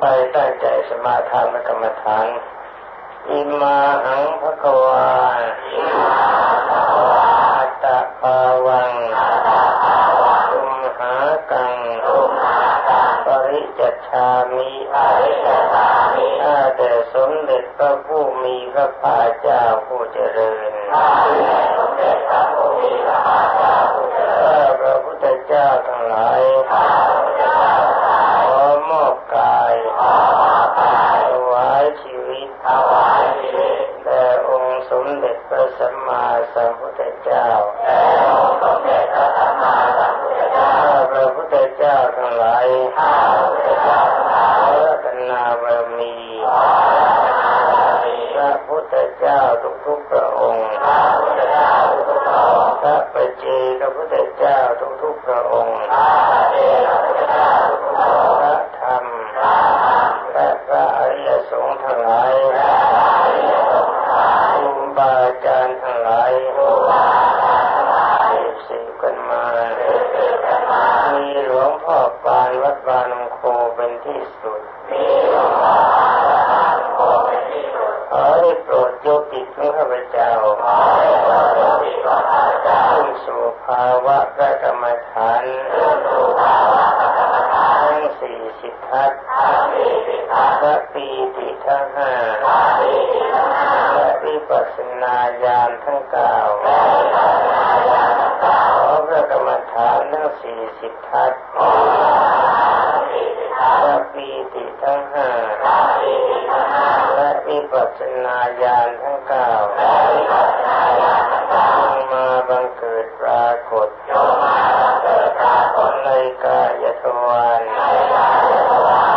ไปตั้งใจสมาทานกรรมฐานอิมาหังภควาอัตตะปาวังตุมหากัง ปริจัชชามิข้าแต่สมเด็จพระผู้มีพระภาคเจ้าผู้เจริญข้าพระพุทธเจ้าทั้งหลาย ขอมอบกายถวายชี ถวายชีวิตแด่องค์สมเด็จพระสัมมาสัมพุทธเจ้าแด่องค์สมเด็จพระสัมมาสัมพุทธเจ้าพระพุทธเจ้าทั้งหลายข้าพระพุทธเจ้าทั้งหลายพกนาบารมีพระพุทธเจ้าทุกๆพระ หลวงพ่อปานวัดบานงโคเป็นที่สุดขอได้โปรดยกจิตของข้าพเจ้าขึ้นสู่ภาวะพระกรรมฐานทั้งสี่สิบทัศน์พระปีติทั้งห้าและวิปัสสนาญาณทั้งเก้า กรรมฐานทั้งสี่สิบทัศน์พระปีติทั้งห้าและวิปัสสนาญาณทั้งเก้าจงมาบังเกิดปรากฏในกายทวาร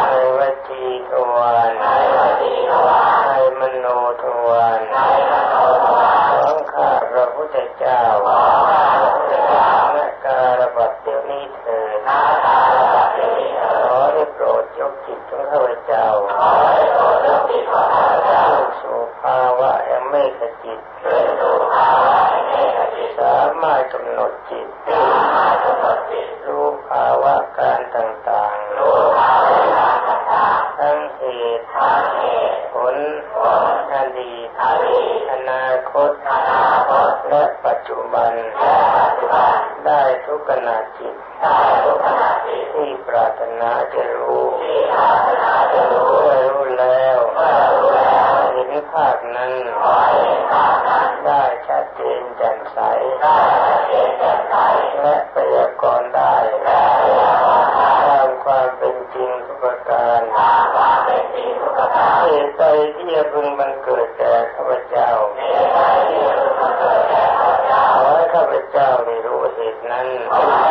ในวจีทวารในมโนทวารของข้าพระพุทธเจ้าและการบัดเดี๋ยวนี้เถิดขอได้โปรดยก จิตของข้าพเจ้าขึ้นสู่ภาวะแห่งเมฆจิต สามารถกำหนดจิต รู้ภาวะการต่างๆ ทั้งเหตุผลอดีตอนาคตและปัจจุบันได้ ทุกขณะจิตที่ปรารถนาจะรู้เมื่อรู้แล้วเห็นภาพนั้นได้ชัดเจนแจ่มใสและพยากรณ์ได้ตามความเป็นจริงทุกประการเหตุใดที่จะพึงบังเกิดแก่ข้ นั้นได้โดยไม่ต้อง